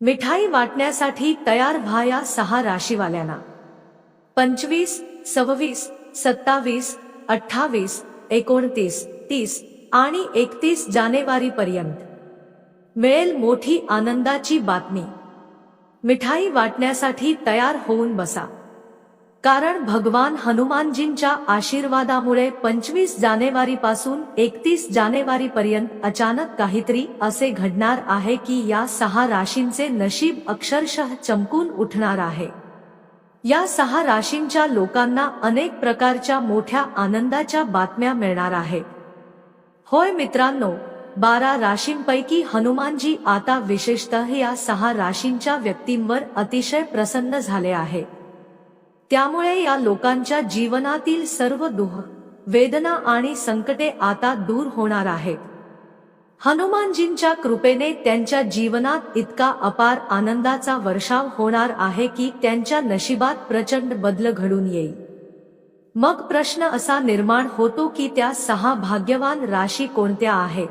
मिठाई वाटण्यासाठी तयार व्हा या सहा राशीवाल्यांना. पंचवीस सव्वीस सत्तावीस अठ्ठावीस एकोणतीस तीस आणि एकतीस जानेवारी पर्यंत. मिळेल मोठी आनंदाची बातमी. मिठाई वाटण्यासाठी तयार होऊन बसा. कारण भगवान हनुमानजींच्या आशीर्वादामुळे पंचवीस जानेवारी पासून एकतीस जानेवारी पर्यंत अचानक काहीतरी असे घडणार आहे की या सहा राशींचे नशीब अक्षरशः चमकून उठणार आहे. या सहा राशींच्या लोकांना अनेक प्रकारच्या मोठ्या आनंदाच्या बातम्या मिळणार आहे होय मित्रांनो बारा राशींपैकी हनुमानजी आता विशेषतः या सहा राशींच्या व्यक्तींवर अतिशय प्रसन्न झाले आहे. त्यामुळे या लोकांच्या जीवनातील सर्व दुःख वेदना आणि संकटे आता दूर होणार आहेत. हनुमानजींच्या कृपेने त्यांच्या जीवनात इतका अपार आनंदाचा वर्षाव होणार आहे की त्यांच्या नशिबात प्रचंड बदल घडून येईल. मग प्रश्न असा निर्माण होतो की त्या सहा भाग्यवान राशी कोणत्या आहेत?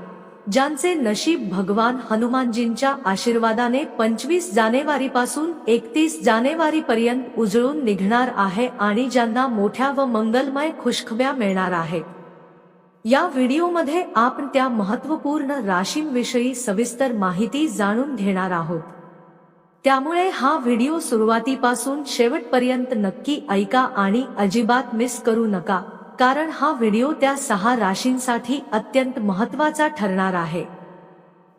ज्यांचे नशीब भगवान हनुमानजींच्या आशीर्वादाने पंचवीस जानेवारी पासून एकतीस जानेवारी पर्यंत उजळून निघणार आहे आणि ज्यांना मोठ्या व मंगलमय खुशखब्या मिळणार आहेत. या व्हिडिओमध्ये आपण त्या महत्त्वपूर्ण राशींविषयी सविस्तर माहिती जाणून घेणार आहोत. त्यामुळे हा व्हिडिओ सुरुवातीपासून शेवटपर्यंत नक्की ऐका आणि अजिबात मिस करू नका. कारण हा व्हिडिओ त्या सहा राशींसाठी अत्यंत महत्त्वाचा ठरणार आहे.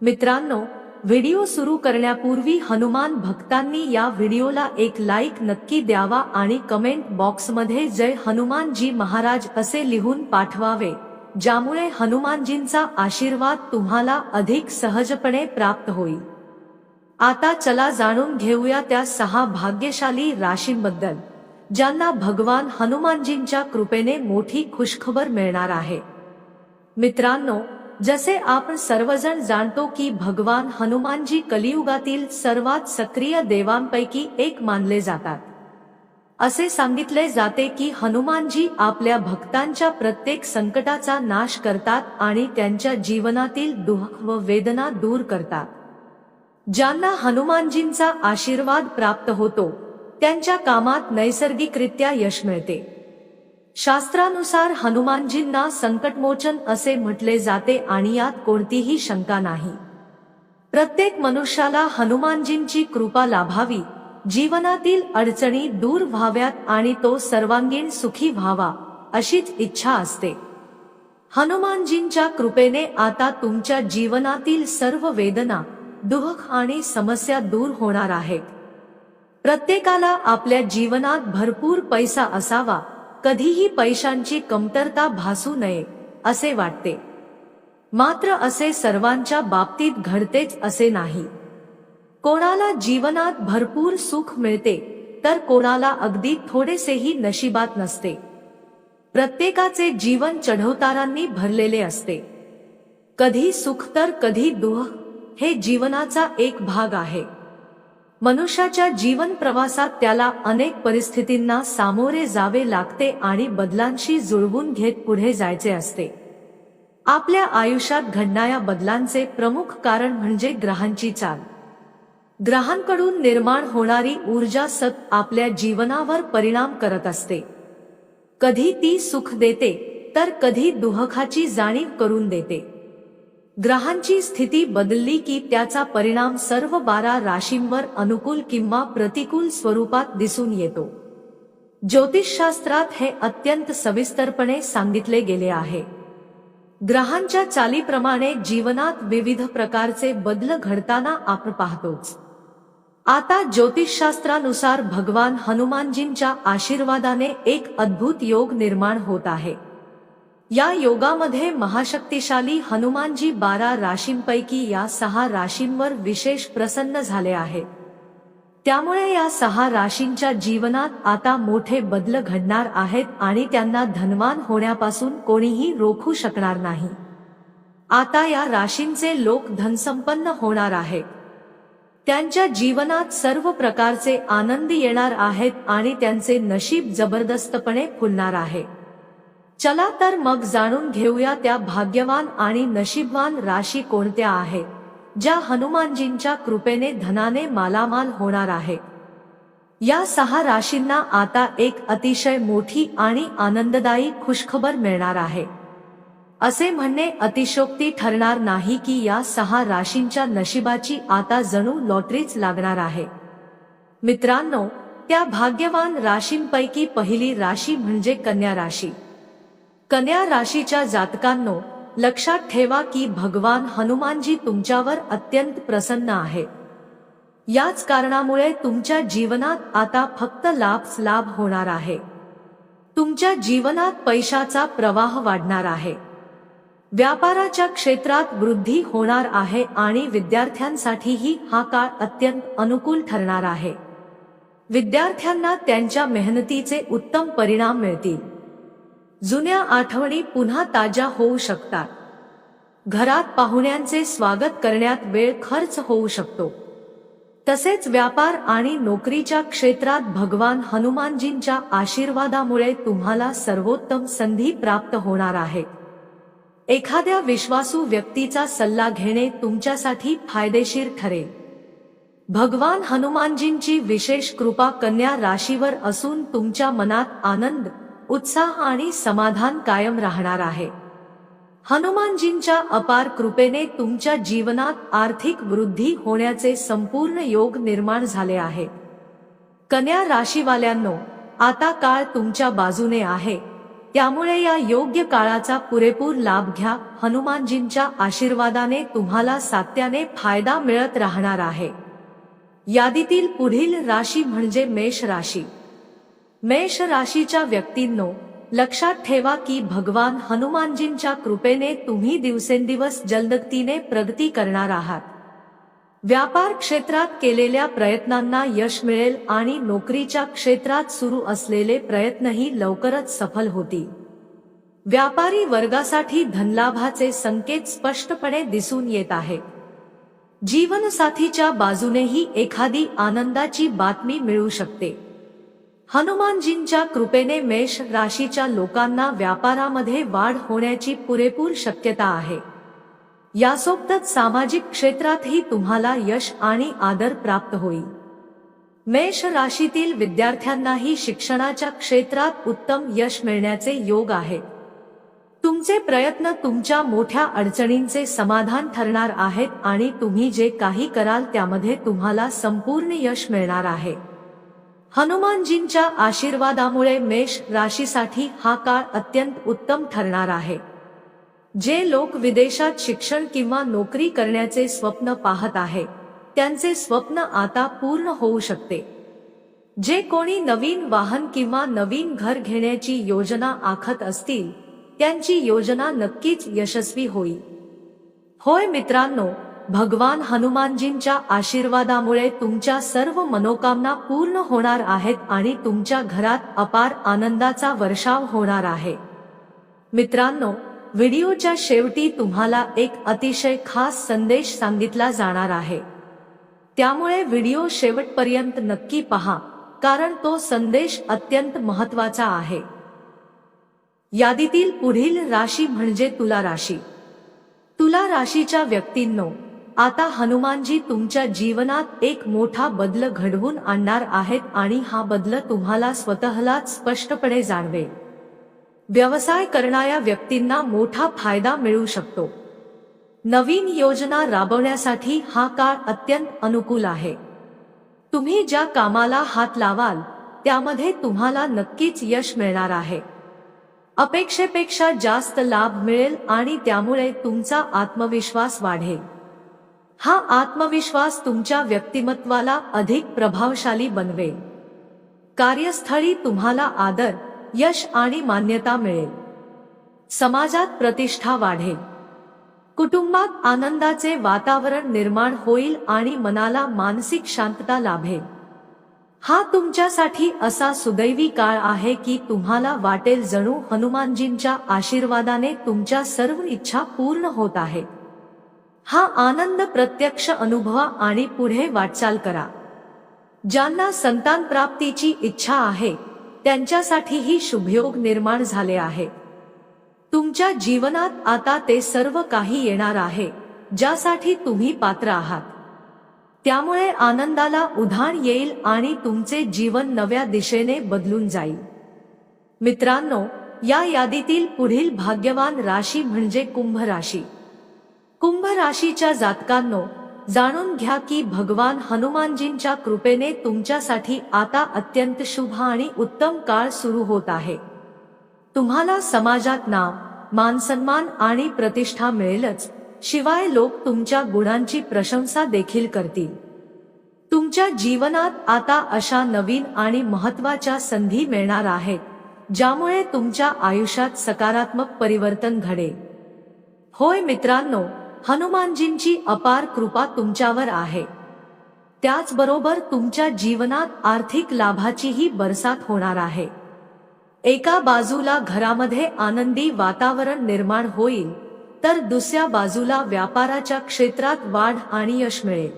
मित्रांनो व्हिडिओ सुरू करण्यापूर्वी हनुमान भक्तांनी या व्हिडिओला एक लाईक नक्की द्यावा आणि कमेंट बॉक्समध्ये जय हनुमानजी महाराज असे लिहून पाठवावे ज्यामुळे हनुमानजींचा आशीर्वाद तुम्हाला अधिक सहजपणे प्राप्त होईल. आता चला जाणून घेऊया त्या सहा भाग्यशाली राशींबद्दल. ज्यांना भगवान हनुमानजींच्या कृपेने मोठी खुशखबर मिळणार आहे. मित्रांनो जसे आपण सर्वजण जाणतो की भगवान हनुमानजी कलियुगातील सर्वात सक्रिय देवांपैकी एक मानले जातात. असे सांगितले जाते की हनुमानजी आपल्या भक्तांच्या प्रत्येक संकटाचा नाश करतात आणि त्यांच्या जीवनातील दुःख व वेदना दूर करतात. ज्यांना हनुमानजींचा आशीर्वाद प्राप्त होतो त्यांच्या कामात नैसर्गिकरित्या यश मिळते. शास्त्रानुसार हनुमानजींना संकटमोचन असे म्हटले जाते आणि यात कोणतीही शंका नाही. प्रत्येक मनुष्याला हनुमानजींची कृपा लाभावी जीवनातील अडचणी दूर व्हाव्यात आणि तो सर्वांगीण सुखी व्हावा अशीच इच्छा असते. हनुमानजींच्या कृपेने आता तुमच्या जीवनातील सर्व वेदना दुःख आणि समस्या दूर होणार आहेत. प्रत्येकाला आपल्या जीवनात भरपूर पैसा असावा. कधीही पैशांची कमतरता भासू नये असे वाटते. मात्र असे सर्वांच्या बाबतीत घडतेच असे नाही. कोणाला जीवनात भरपूर सुख मिळते तर कोणाला अगदी थोडेसेही नशिबात नसते. प्रत्येकाचे जीवन चढवतारांनी भरलेले असते. कधी सुख तर कधी दुःख हे जीवनाचा एक भाग आहे. मनुष्याच्या जीवन प्रवासात त्याला अनेक परिस्थितींना सामोरे जावे लागते आणि बदलांशी जुळवून घेत पुढे जायचे असते. आपल्या आयुष्यात घडणाऱ्या बदलांचे प्रमुख कारण म्हणजे ग्रहांची चाल. ग्रहांकडून निर्माण होणारी ऊर्जा सत आपल्या जीवनावर परिणाम करत असते. कधी ती सुख देते तर कधी दुःखाची जाणीव करून देते. ग्रहांची स्थिती बदलली की त्याचा परिणाम सर्व बारा राशींवर अनुकूल किंवा प्रतिकूल स्वरूपात दिसून येतो. ज्योतिषशास्त्रात हे अत्यंत सविस्तरपणे सांगितले गेले आहे. ग्रहांच्या चालीप्रमाणे जीवनात विविध प्रकारचे बदल घडताना आपण पाहतोच. आता ज्योतिषशास्त्रानुसार भगवान हनुमानजींच्या आशीर्वादाने एक अद्भुत योग निर्माण होत आहे. या योगामध्ये महाशक्तिशाली हनुमानजी बारा राशींपैकी या सहा राशींवर विशेष प्रसन्न झाले आहे. त्यामुळे या सहा राशींच्या जीवनात आता मोठे बदल घडणार आहेत आणि त्यांना धनवान होण्यापासून कोणीही रोखू शकणार नाही. आता या राशींचे लोक धनसंपन्न होणार आहेत. त्यांच्या जीवनात सर्व प्रकारचे आनंद येणार आहेत आणि त्यांचे नशीब जबरदस्तपणे फुलणार आहे. चला तर मग जाणून घेऊया त्या भाग्यवान आणि नशीबवान राशी कोणत्या आहेत ज्या हनुमानजींच्या कृपेने धनाने मालामाल होणार आहे. या सहा राशींना आता एक अतिशय मोठी आणि आनंददायी खुशखबर मिळणार आहे. असे म्हणणे अतिशोक्ती ठरणार नाही की या सहा राशींच्या नशिबाची आता जणू लॉटरीच लागणार आहे. मित्रांनो त्या भाग्यवान राशींपैकी पहिली राशी म्हणजे कन्या राशी. कन्या राशीच्या जातकांनो लक्षात ठेवा की भगवान हनुमानजी तुमच्यावर अत्यंत प्रसन्न आहे. याच कारणामुळे तुमच्या जीवनात आता फक्त लाभच लाभ होणार आहे. तुमच्या जीवनात पैशाचा प्रवाह वाढणार आहे. व्यापाराच्या क्षेत्रात वृद्धी होणार आहे आणि विद्यार्थ्यांसाठीही हा काळ अत्यंत अनुकूल ठरणार आहे. विद्यार्थ्यांना त्यांच्या मेहनतीचे उत्तम परिणाम मिळतील. जुन्या आठवणी पुन्हा ताज्या होऊ शकतात. घरात पाहुण्यांचे स्वागत करण्यात वेळ खर्च होऊ शकतो. तसेच व्यापार आणि नोकरीच्या क्षेत्रात भगवान हनुमानजींच्या आशीर्वादामुळे तुम्हाला सर्वोत्तम संधी प्राप्त होणार आहे. एखाद्या विश्वासू व्यक्तीचा सल्ला घेणे तुमच्यासाठी फायदेशीर ठरेल. भगवान हनुमानजींची विशेष कृपा कन्या राशीवर असून तुमच्या मनात आनंद उत्साह आणि समाधान कायम राहणार आहे. हनुमानजींच्या अपार कृपेने तुमच्या जीवनात आर्थिक वृद्धी होण्याचे संपूर्ण योग निर्माण झाले आहे. कन्या राशीवाल्यांनो आता काळ तुमच्या बाजूने आहे. त्यामुळे या योग्य काळाचा पुरेपूर लाभ घ्या. हनुमानजींच्या आशीर्वादाने तुम्हाला सात्याने फायदा मिळत राहणार आहे. यादीतील पुढील राशी म्हणजे मेष राशी. मेष राशीच्या व्यक्तींनो लक्षात ठेवा की भगवान हनुमानजींच्या कृपेने तुम्ही दिवसेंदिवस जलदगतीने प्रगती करणार आहात. व्यापार क्षेत्रात केलेल्या प्रयत्नांना यश मिळेल आणि नोकरीच्या क्षेत्रात सुरू असलेले प्रयत्नही लवकरच सफल होतील. व्यापारी वर्गासाठी धनलाभाचे संकेत स्पष्टपणे दिसून येत आहेत. जीवनसाथीच्या बाजूनेही एखादी आनंदाची बातमी मिळू शकते. हनुमानजींच्या कृपेने मेष राशीच्या लोकांना व्यापारामध्ये वाढ होण्याची पुरेपूर शक्यता आहे. यासोबतच सामाजिक क्षेत्रातही तुम्हाला यश आणि आदर प्राप्त होईल. मेष राशीतील विद्यार्थ्यांनाही शिक्षणाच्या क्षेत्रात उत्तम यश मिळण्याचे योग आहेत तुमचे प्रयत्न तुमच्या मोठ्या अडचणींचे समाधान ठरणार आहेत आणि तुम्ही जे काही कराल त्यामध्ये तुम्हाला संपूर्ण यश मिळणार आहे. हनुमानजींच्या आशीर्वादामुळे मेष राशीसाठी हा काळ अत्यंत उत्तम ठरणार आहे. जे लोक विदेशात शिक्षण किंवा नोकरी करण्याचे स्वप्न पाहत आहे त्यांचे स्वप्न आता पूर्ण होऊ शकते. जे कोणी नवीन वाहन किंवा नवीन घर घेण्याची योजना आखत असतील त्यांची योजना नक्कीच यशस्वी होईल. होय मित्रांनो भगवान हनुमानजींच्या आशीर्वादामुळे तुमच्या सर्व मनोकामना पूर्ण होणार आहेत आणि तुमच्या घरात अपार आनंदाचा वर्षाव होणार आहे. मित्रांनो व्हिडिओच्या शेवटी तुम्हाला एक अतिशय खास संदेश सांगितला जाणार आहे. त्यामुळे व्हिडिओ शेवटपर्यंत नक्की पहा कारण तो संदेश अत्यंत महत्त्वाचा आहे. यादीतील पुढील राशी म्हणजे तुला राशी. तुला राशीच्या व्यक्तींनो आता हनुमानजी तुमच्या जीवनात एक मोठा बदल घडवून आणणार आहेत आणि हा बदल तुम्हाला स्वतःलाच स्पष्टपणे जाणवेल. व्यवसाय करणाऱ्या व्यक्तींना मोठा फायदा मिळू शकतो. नवीन योजना राबवण्यासाठी हा काळ अत्यंत अनुकूल आहे. तुम्ही ज्या कामाला हात लावाल त्यामध्ये तुम्हाला नक्कीच यश मिळणार आहे. अपेक्षेपेक्षा जास्त लाभ मिळेल आणि त्यामुळे तुमचा आत्मविश्वास वाढेल. हा आत्मविश्वास तुमच्या व्यक्तिमत्वाला अधिक प्रभावशाली बनवेल. कार्यस्थळी तुम्हाला आदर यश आणि मान्यता मिळेल. समाजात प्रतिष्ठा वाढेल. कुटुंबात आनंदाचे वातावरण निर्माण होईल आणि मनाला मानसिक शांतता लाभेल. हा तुमच्यासाठी असा सुदैवी काळ आहे की तुम्हाला वाटेल जणू हनुमानजींच्या आशीर्वादाने तुमच्या सर्व इच्छा पूर्ण होत आहेत. हा आनंद प्रत्यक्ष अनुभवा आणि पुढे वाटचाल करा. ज्यांना संतान प्राप्तीची इच्छा आहे त्यांच्यासाठीही शुभयोग निर्माण झाले आहे. तुमच्या जीवनात आता ते सर्व काही येणार आहे ज्यासाठी तुम्ही पात्र आहात. त्यामुळे आनंदाला उधाण येईल आणि तुमचे जीवन नव्या दिशेने बदलून जाईल. मित्रांनो या यादीतील पुढील भाग्यवान राशी म्हणजे कुंभ राशी कुंभ राशीच्या जातकांनो जाणून घ्या की भगवान हनुमानजींच्या कृपेने तुमच्यासाठी आता अत्यंत शुभ आणि उत्तम काळ सुरू होत आहे. तुम्हाला समाजात नाव मानसन्मान आणि प्रतिष्ठा मिळेलच शिवाय लोक तुमच्या गुणांची प्रशंसा देखील करतील. तुमच्या जीवनात आता अशा नवीन आणि महत्त्वाच्या संधी मिळणार आहेत ज्यामुळे तुमच्या आयुष्यात सकारात्मक परिवर्तन घडेल. होय मित्रांनो हनुमानजींची अपार कृपा तुमच्यावर आहे. त्याचबरोबर तुमच्या जीवनात आर्थिक लाभाचीही बरसात होणार आहे. एका बाजूला घरामध्ये आनंदी वातावरण निर्माण होईल तर दुसऱ्या बाजूला व्यापाराच्या क्षेत्रात वाढ आणि यश मिळेल.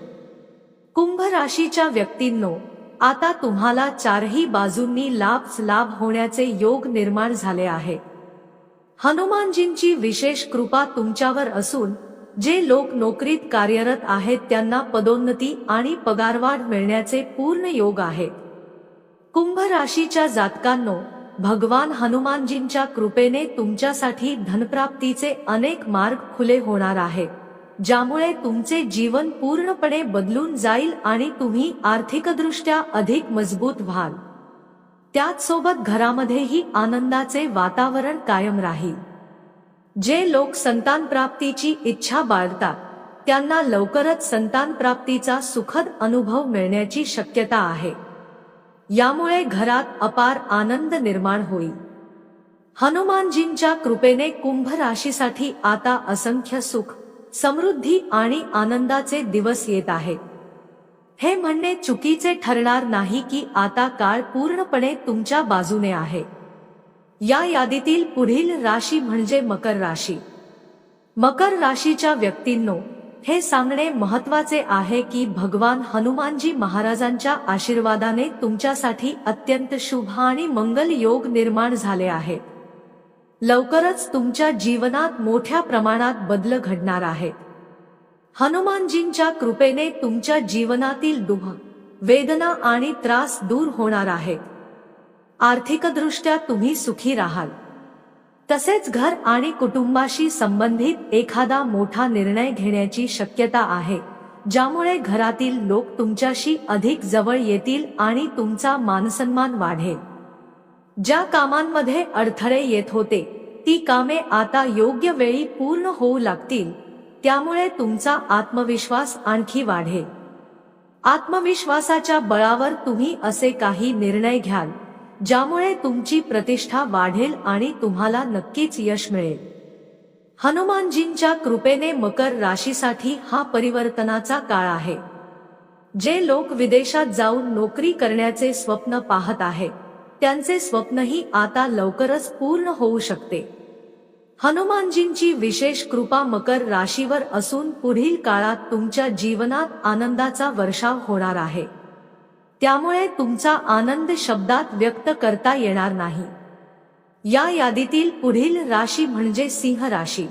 कुंभ राशीच्या व्यक्तींनो आता तुम्हाला चारही बाजूंनी लाभ लाभ होण्याचे योग निर्माण झाले आहे. हनुमानजींची विशेष कृपा तुमच्यावर असून जे लोक नोकरीत कार्यरत आहेत त्यांना पदोन्नती आणि पगारवाढ मिळण्याचे पूर्ण योग आहे कुंभ राशीच्या जातकांनो भगवान हनुमानजींच्या कृपेने तुमच्यासाठी धनप्राप्तीचे अनेक मार्ग खुले होणार आहेत ज्यामुळे तुमचे जीवन पूर्णपणे बदलून जाईल आणि तुम्ही आर्थिकदृष्ट्या अधिक मजबूत व्हाल. त्याचसोबत घरामध्येही आनंदाचे वातावरण कायम राहील. जे लोक संतान प्राप्तीची इच्छा बाळगतात त्यांना लवकरच संतान प्राप्तीचा सुखद अनुभव मिळण्याची शक्यता आहे. यामुळे घरात अपार आनंद निर्माण होईल. हनुमानजींच्या कृपेने कुंभ राशीसाठी आता असंख्य सुख समृद्धी आणि आनंदाचे दिवस येत आहेत हे म्हणणे चुकीचे ठरणार नाही की आता काळ पूर्णपणे तुमच्या बाजूने आहे. या यादीतील पुढील राशी म्हणजे मकर राशी. मकर राशीच्या व्यक्तींनो हे सांगणे महत्त्वाचे आहे की भगवान हनुमानजी महाराजांच्या आशीर्वादाने तुमच्यासाठी अत्यंत शुभ आणि मंगल योग निर्माण झाले आहेत. लवकरच तुमच्या जीवनात मोठ्या प्रमाणात बदल घडणार आहेत. हनुमानजींच्या कृपेने तुमच्या जीवनातील दुःख वेदना आणि त्रास दूर होणार आहेत. आर्थिकदृष्ट्या तुम्ही सुखी राहाल. तसेच घर आणि कुटुंबाशी संबंधित एखादा मोठा निर्णय घेण्याची शक्यता आहे ज्यामुळे घरातील लोक तुमच्याशी अधिक जवळ येतील आणि तुमचा मानसन्मान वाढेल. ज्या कामांमध्ये अडथळे येत होते ती कामे आता योग्य वेळी पूर्ण होऊ लागतील त्यामुळे तुमचा आत्मविश्वास आणखी वाढेल. आत्मविश्वासाच्या बळावर तुम्ही असे काही निर्णय घ्याल. ज्यामुळे तुमची प्रतिष्ठा वाढेल आणि तुम्हाला नक्कीच यश मिळेल. हनुमानजींच्या कृपेने मकर राशीसाठी हा परिवर्तनाचा काळ आहे. जे लोक विदेशात जाऊन नोकरी करण्याचे स्वप्न पाहत आहे त्यांचे स्वप्नही आता लवकरच पूर्ण होऊ शकते. हनुमानजींची विशेष कृपा मकर राशीवर असून पुढील काळात तुमच्या जीवनात आनंदाचा वर्षाव होणार आहे. त्यामुळे तुमचा आनंद शब्दात व्यक्त करता येणार नाही. या यादीतील पुढील राशी म्हणजे सिंह राशी.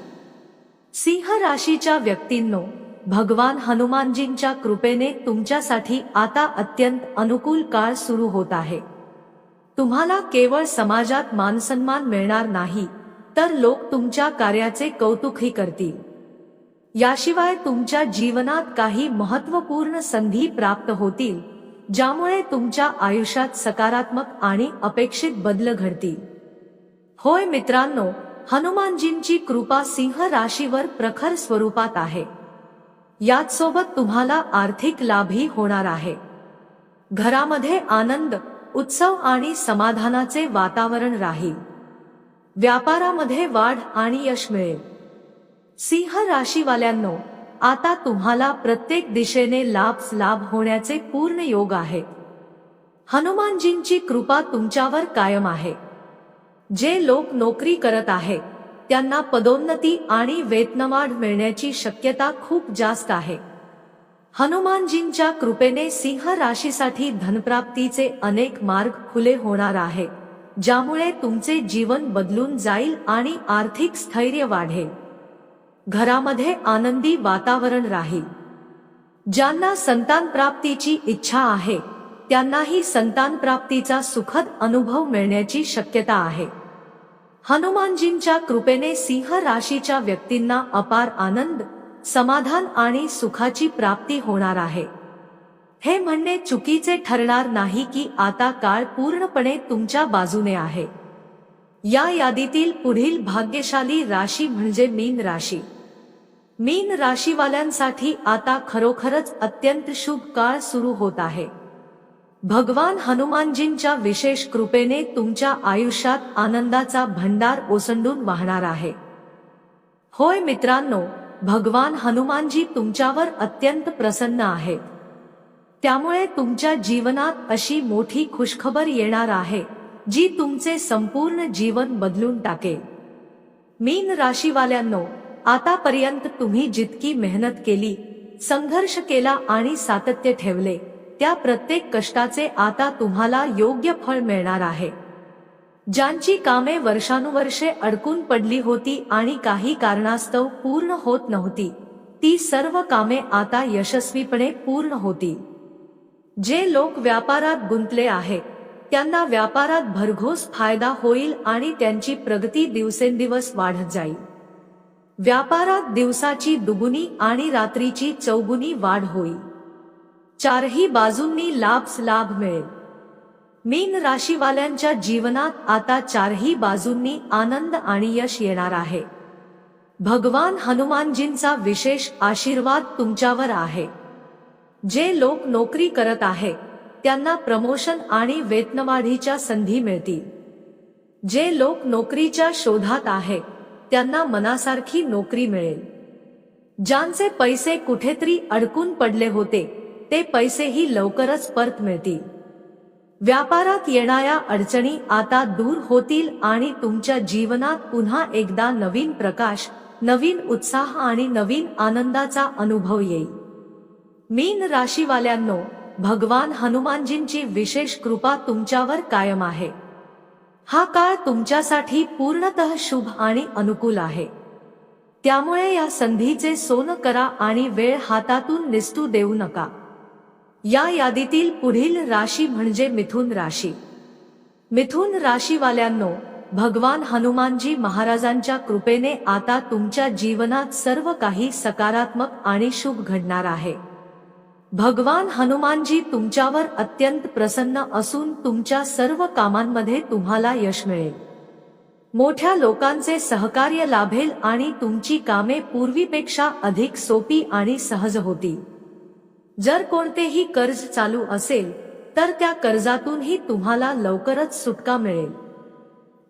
सिंह राशीच्या व्यक्तींनो भगवान हनुमानजींच्या कृपेने तुमच्यासाठी आता अत्यंत अनुकूल काळ सुरू होत आहे. तुम्हाला केवळ समाजात मानसन्मान मिळणार नाही तर लोक तुमच्या कार्याचे कौतुकही करतील. याशिवाय तुमच्या जीवनात काही महत्त्वपूर्ण संधी प्राप्त होतील ज्यामुळे तुमच्या आयुष्यात सकारात्मक आणि अपेक्षित बदल घडतील. होय मित्रांनो हनुमानजींची कृपा सिंह राशीवर प्रखर स्वरूपात आहे. याच सोबत तुम्हाला आर्थिक लाभही होणार आहे. घरामध्ये आनंद उत्सव आणि समाधानाचे वातावरण राहील. व्यापारामध्ये वाढ आणि यश मिळेल. सिंह राशीवाल्यांनो आता तुम्हाला प्रत्येक दिशेने लाभ लाभ होण्याचे पूर्ण योग आहे. हनुमानजींची कृपा तुमच्यावर कायम आहे. जे लोक नोकरी करत आहेत त्यांना पदोन्नती आणि वेतनवाढ मिळण्याची शक्यता खूप जास्त आहे. हनुमानजींच्या कृपेने सिंह राशीसाठी धनप्राप्तीचे अनेक मार्ग खुले होणार आहे ज्यामुळे तुमचे जीवन बदलून जाईल आणि आर्थिक स्थैर्य वाढेल. घरामध्ये आनंदी वातावरण राहील. ज्यांना संतान प्राप्तीची इच्छा आहे त्यांनाही संतान प्राप्तीचा सुखद अनुभव मिळण्याची शक्यता आहे. हनुमानजींच्या कृपेने सिंह राशीच्या व्यक्तींना अपार आनंद समाधान आणि सुखाची प्राप्ती होणार आहे. हे म्हणणे चुकीचे ठरणार नाही की आता काळ पूर्णपणे तुमच्या बाजूने आहे. या यादीतील पुढील भाग्यशाली राशी म्हणजे मीन राशी. मीन राशीवाल्यांसाठी आता खरोखरच अत्यंत शुभ काळ सुरू होत आहे. भगवान हनुमानजींच्या विशेष कृपेने तुमच्या आयुष्यात आनंदाचा भंडार ओसंडून वाहणार आहे. होय मित्रांनो भगवान हनुमानजी तुमच्यावर अत्यंत प्रसन्न आहेत. त्यामुळे तुमच्या जीवनात अशी मोठी खुशखबर येणार आहे जी तुमचे संपूर्ण जीवन बदलून टाकेल. मीन राशीवाल्यांनो आतापर्यंत तुम्ही जितकी मेहनत केली संघर्ष केला आणि सातत्य ठेवले त्या प्रत्येक कष्टाचे आता तुम्हाला योग्य फळ मिळणार आहे. ज्यांची कामे वर्षानुवर्षे अडकून पडली होती आणि काही कारणास्तव पूर्ण होत नव्हती ती सर्व कामे आता यशस्वीपणे पूर्ण होती जे लोक व्यापारात गुंतले आहेत त्यांना व्यापारात भरघोस फायदा होईल आणि त्यांची प्रगती दिवसेंदिवस वाढत जाईल. व्यापारात दिवसाची दुगुनी आणि रात्रीची चौगुनी वाढ होईल चारही बाजूंनी लाभच लाभ मिळेल. मीन राशीवाल्यांच्या जीवनात आता चारही बाजूंनी आनंद आणि यश येणार आहे. भगवान हनुमानजींचा विशेष आशीर्वाद तुमच्यावर आहे. जे लोक नोकरी करत आहे त्यांना प्रमोशन आणि वेतनवाढीच्या संधी मिळतील. जे लोक नोकरीच्या शोधात आहे त्यांना मनासारखी नोकरी मिळेल. ज्यांचे पैसे कुठेतरी अडकून पडले होते ते पैसेही लवकरच परत मिळतील. व्यापारात येणाऱ्या अडचणी आता दूर होतील आणि तुमच्या जीवनात पुन्हा एकदा नवीन प्रकाश नवीन उत्साह आणि नवीन आनंदाचा अनुभव येईल. मीन राशीवाल्यांनो भगवान हनुमानजींची विशेष कृपा तुमच्यावर कायम आहे. हा काळ तुमच्यासाठी पूर्णतः शुभ आणि अनुकूल आहे. त्यामुळे या संधीचे सोनं करा आणि वेळ हातातून निसटू देऊ नका. या यादीतील पुढील राशी म्हणजे मिथुन राशी. मिथुन राशीवाल्यांनो भगवान हनुमानजी महाराजांच्या कृपेने आता तुमच्या जीवनात सर्व काही सकारात्मक आणि शुभ घडणार आहे. भगवान हनुमानजी तुमच्यावर अत्यंत प्रसन्न असून तुमच्या सर्व कामांमध्ये तुम्हाला यश मिळेल. मोठ्या लोकांचे सहकार्य लाभेल आणि तुमची कामे पूर्वीपेक्षा अधिक सोपी आणि सहज होती जर कोणतेही कर्ज चालू असेल तर त्या कर्जातूनही तुम्हाला लवकरच सुटका मिळेल.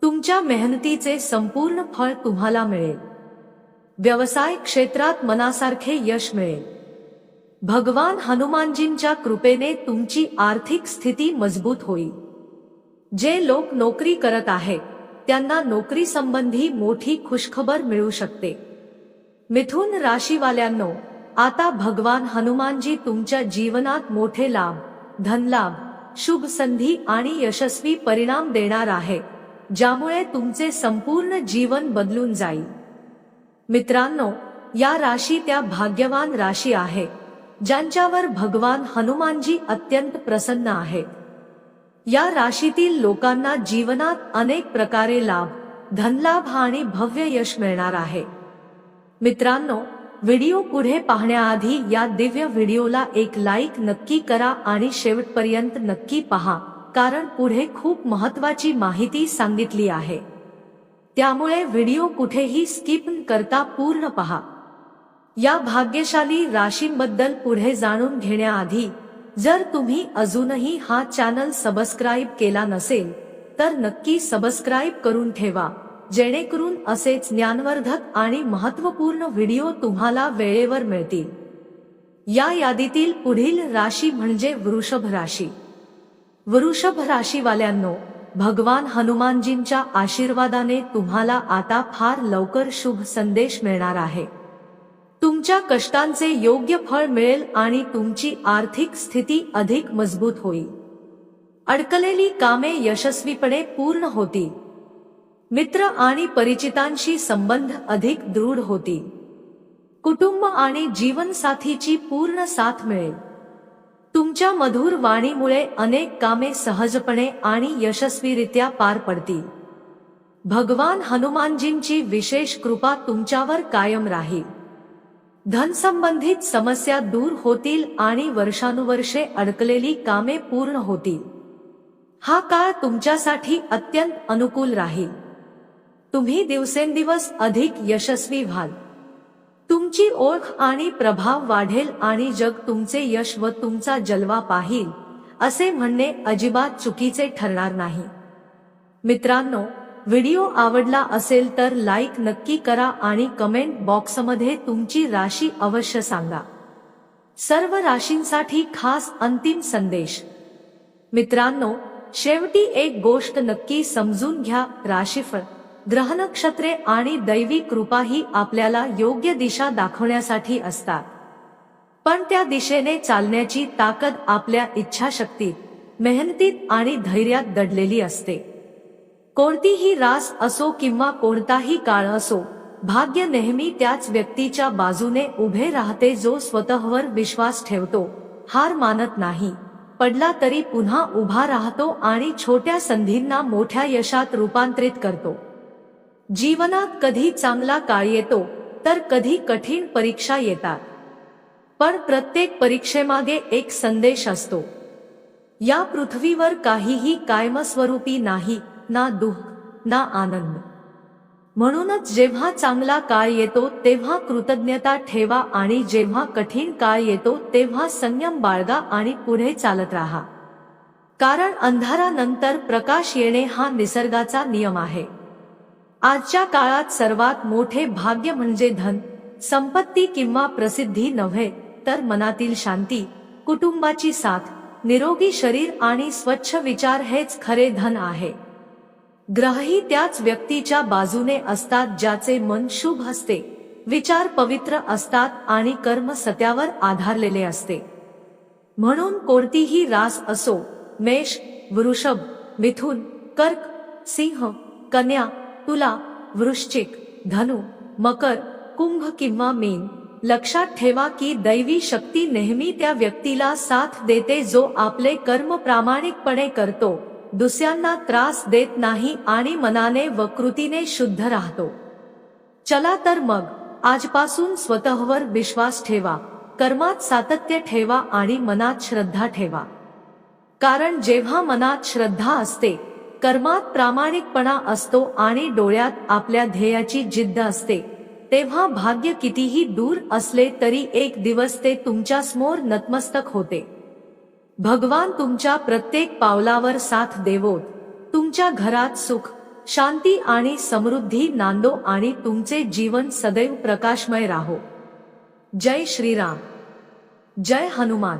तुमच्या मेहनतीचे संपूर्ण फळ तुम्हाला मिळेल. व्यवसाय क्षेत्रात मनासारखे यश मिळेल. भगवान हनुमानजींच्या कृपेने तुमची आर्थिक स्थिती मजबूत होईल. जे लोक नोकरी करत आहेत त्यांना नोकरी संबंधी मोठी खुशखबर मिळू शकते. मिथुन राशीवाल्यांनो आता भगवान हनुमानजी तुमच्या जीवनात मोठे लाभ धनलाभ शुभ संधी आणि यशस्वी परिणाम देणार आहे ज्यामुळे तुमचे संपूर्ण जीवन बदलून जाईल. मित्रांनो या राशी त्या भाग्यवान राशी आहे. ज्यांच्यावर भगवान हनुमानजी अत्यंत प्रसन्न आहेत. या राशीतील लोकांना जीवनात अनेक प्रकारे लाभ धनलाभ आणि भव्य यश मिळणार आहे. मित्रांनो व्हिडिओ पुढे पाहण्याआधी या दिव्य व्हिडिओला एक लाईक नक्की करा आणि शेवटपर्यंत नक्की पहा कारण पुढे खूप महत्वाची माहिती सांगितली आहे. त्यामुळे व्हिडिओ कुठेही स्किप करता पूर्ण पहा. या भाग्यशाली राशींबद्दल पुढे जाणून घेण्याआधी जर तुम्ही अजूनही हा चॅनल सबस्क्राईब केला नसेल तर नक्की सबस्क्राईब करून ठेवा जेणेकरून असेच ज्ञानवर्धक आणि महत्त्वपूर्ण व्हिडिओ तुम्हाला वेळेवर मिळतील. या यादीतील पुढील राशी म्हणजे वृषभ राशी. वृषभ राशीवाल्यांनो भगवान हनुमानजींच्या आशीर्वादाने तुम्हाला आता फार लवकर शुभ संदेश मिळणार आहे. तुमच्या कष्टांचे योग्य फळ मिळेल आणि तुमची आर्थिक स्थिती अधिक मजबूत होईल. अडकलेली कामे यशस्वीपणे पूर्ण होती मित्र आणि परिचितांशी संबंध अधिक दृढ होतील. कुटुंब आणि जीवनसाथीची पूर्ण साथ मिळेल. तुमच्या मधुर वाणीमुळे अनेक कामे सहजपणे आणि यशस्वीरित्या पार पडतील. भगवान हनुमानजींची विशेष कृपा तुमच्यावर कायम राहील. धनसंबंधित समस्या दूर होतील आणि वर्षानुवर्षे अडकलेली कामे पूर्ण होतील. हा काळ तुमच्यासाठी अत्यंत अनुकूल राहील. तुम्ही दिवसेंदिवस अधिक यशस्वी व्हाल. तुमची ओळख आणि प्रभाव वाढेल आणि जग तुमचे यश व तुमचा जलवा पाहिल असे म्हणणे अजिबात चुकीचे ठरणार नाही. मित्रांनो व्हिडिओ आवडला असेल तर लाईक नक्की करा आणि कमेंट बॉक्समध्ये तुमची राशी अवश्य सांगा. सर्व राशींसाठी खास अंतिम संदेश. मित्रांनो शेवटी एक गोष्ट नक्की समजून घ्या राशीफळ. ग्रह नक्षत्रे आणि दैवी कृपा ही आपल्याला योग्य दिशा दाखवण्यासाठी असतात. पण त्या दिशेने चालण्याची ताकद आपल्या इच्छाशक्तीत मेहनतीत आणि धैर्यात दडलेली असते. कोणतीही रास असो किंवा कोणताही काळ असो भाग्य नेहमी त्याच व्यक्तीच्या बाजूने उभे राहते जो स्वतःवर विश्वास ठेवतो हार मानत नाही. पडला तरी पुन्हा उभा राहतो आणि छोट्या संधींना मोठ्या यशात रूपांतरित करतो. जीवनात कधी चांगला काळ येतो तर कधी कठीण परीक्षा येतात. पण प्रत्येक परीक्षेमागे एक संदेश असतो. या पृथ्वीवर काहीही कायमस्वरूपी नाही ना दुःख ना आनंद. म्हणूनच जेव्हा चांगला काळ येतो तेव्हा कृतज्ञता ठेवा आणि जेव्हा कठीण काळ येतो तेव्हा संयम बाळगा आणि पुढे चालत राहा. कारण अंधारानंतर प्रकाश येणे हा निसर्गाचा नियम आहे. आजच्या काळात सर्वात मोठे भाग्य म्हणजे धन संपत्ती किंवा प्रसिद्धी नव्हे तर मनातील शांती कुटुंबाची साथ निरोगी शरीर आणि स्वच्छ विचार हेच खरे धन आहे. ग्रहही त्याच व्यक्तीच्या बाजूने असतात ज्याचे मन शुभ असते विचार पवित्र असतात आणि कर्म सत्यावर आधारलेले असते. म्हणून कोणतीही रास असो मेष वृषभ मिथुन कर्क सिंह कन्या तुला वृश्चिक धनु मकर कुंभ किंवा मीन लक्षात ठेवा की दैवी शक्ती नेहमी त्या व्यक्तीला साथ देते जो आपले कर्म प्रामाणिकपणे करतो. दुसऱ्यांना त्रास देत नाही आणि मनाने व कृतीने शुद्ध राहतो. चला तर मग आजपासून स्वतःवर विश्वास ठेवा कर्मात सातत्य ठेवा आणि मनात श्रद्धा ठेवा. कारण जेव्हा मनात श्रद्धा असते कर्मात प्रामाणिकपणा असतो आणि डोळ्यात आपल्या ध्येयाची जिद्द असते तेव्हा भाग्य कितीही दूर असले तरी एक दिवस ते तुमच्यासमोर नतमस्तक होते. भगवान तुमच्या प्रत्येक पावलावर साथ देवोत. तुमच्या घरात सुख शांती आणि समृद्धी नांदो आणि तुमचे जीवन सदैव प्रकाशमय राहो. जय श्रीराम. जय हनुमान.